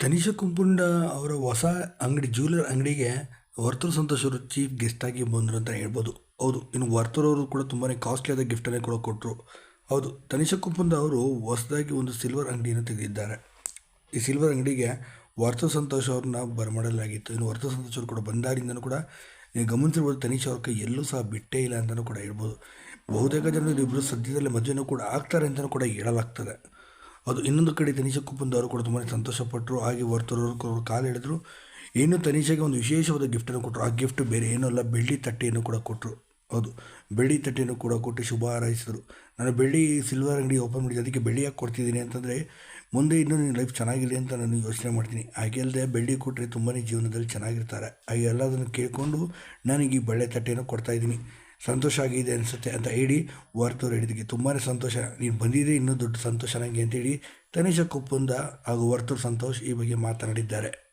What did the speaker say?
ತನಿಷಾ ಕುಂಪುಂಡ ಅವರ ಹೊಸ ಅಂಗಡಿ ಜ್ಯುವೆಲರ್ ಅಂಗಡಿಗೆ ವರ್ತೂರು ಸಂತೋಷ್ ಅವರು ಚೀಫ್ ಗೆಸ್ಟ್ ಆಗಿ ಬಂದರು ಅಂತ ಹೇಳ್ಬೋದು. ಹೌದು, ಇನ್ನು ವರ್ತೂರು ಅವರು ಕೂಡ ತುಂಬಾ ಕಾಸ್ಟ್ಲಿ ಆದ ಗಿಫ್ಟನ್ನೇ ಕೂಡ ಕೊಟ್ಟರು ಹೌದು, ತನಿಷಾ ಕುಂಪುಂಡ ಅವರು ಹೊಸದಾಗಿ ಒಂದು ಸಿಲ್ವರ್ ಅಂಗಡಿಯನ್ನು ತೆಗೆದಿದ್ದಾರೆ. ಈ ಸಿಲ್ವರ್ ಅಂಗಡಿಗೆ ವರ್ತೂರು ಸಂತೋಷ್ ಅವ್ರನ್ನ ಬರಮಾಡಲಾಗಿತ್ತು. ಇನ್ನು ವರ್ತೂರು ಸಂತೋಷ್ ಅವರು ಕೂಡ ಬಂದಾಗಿಂದನೂ ಕೂಡ ಗಮನಿಸಿರ್ಬೋದು, ತನಿಷಾ ಅವ್ರ ಕೈ ಎಲ್ಲೂ ಸಹ ಬಿಟ್ಟೇ ಇಲ್ಲ ಅಂತಲೂ ಕೂಡ ಹೇಳ್ಬೋದು. ಬಹುತೇಕ ಜನರು ಇಬ್ಬರು ಸದ್ಯದಲ್ಲೇ ಮದುವೆನೂ ಕೂಡ ಆಗ್ತಾರೆ ಅಂತಲೂ ಕೂಡ ಹೇಳಲಾಗ್ತದೆ. ಅದು ಇನ್ನೊಂದು ಕಡೆ ತನಿಷಾ ಕುಪ್ಪಂದ ಅವರು ಕೂಡ ತುಂಬಾ ಸಂತೋಷಪಟ್ಟರು ಹಾಗೆ ಕೂಡ ಕಾಲು ಹಿಡಿದ್ರು. ಇನ್ನು ತನಿಷೆಗೆ ಒಂದು ವಿಶೇಷವಾದ ಗಿಫ್ಟನ್ನು ಕೊಟ್ಟರು ಆ ಗಿಫ್ಟ್ ಬೇರೆ ಏನೂ ಅಲ್ಲ, ಬೆಳ್ಳಿ ತಟ್ಟೆಯನ್ನು ಕೂಡ ಕೊಟ್ಟರು ಹೌದು, ಬೆಳ್ಳಿ ತಟ್ಟೆಯನ್ನು ಕೂಡ ಕೊಟ್ಟು ಶುಭ ಹಾರೈಸಿದರು. ನಾನು ಬೆಳ್ಳಿ ಸಿಲ್ವರ್ ಅಂಗಡಿ ಓಪನ್ ಮಾಡಿದ್ದೆ, ಅದಕ್ಕೆ ಬೆಳ್ಳಿ ಯಾಕೆ ಕೊಡ್ತಿದ್ದೀನಿ ಅಂತಂದರೆ, ಮುಂದೆ ಇನ್ನೂ ನಿನ್ನ ಲೈಫ್ ಚೆನ್ನಾಗಿದೆ ಅಂತ ನಾನು ಯೋಚನೆ ಮಾಡ್ತೀನಿ. ಹಾಗೆ ಅಲ್ಲದೆ ಬೆಳ್ಳಿ ಕೊಟ್ಟರೆ ತುಂಬಾ ಜೀವನದಲ್ಲಿ ಚೆನ್ನಾಗಿರ್ತಾರೆ. ಹಾಗೆ ಎಲ್ಲದನ್ನು ಕೇಳಿಕೊಂಡು ನನಗೆ ಈ ಬೆಳ್ಳಿ ತಟ್ಟೆಯನ್ನು ಕೊಡ್ತಾ ಇದ್ದೀನಿ. ಸಂತೋಷ ಆಗಿದೆ ಅನಿಸುತ್ತೆ ಅಂತ ಹೇಳಿ ವರ್ತೂರು ಹೇಳಿದ್ದಕ್ಕೆ ತುಂಬಾ ಸಂತೋಷ. ನೀನು ಬಂದಿದ್ದೆ ಇನ್ನೂ ದೊಡ್ಡ ಸಂತೋಷ ನನಗೆ ಅಂತೇಳಿ ತನಿಷ ಕುಪ್ಪುಂದ ಹಾಗೂ ವರ್ತೂರು ಸಂತೋಷ್ ಈ ಬಗ್ಗೆ ಮಾತನಾಡಿದ್ದಾರೆ.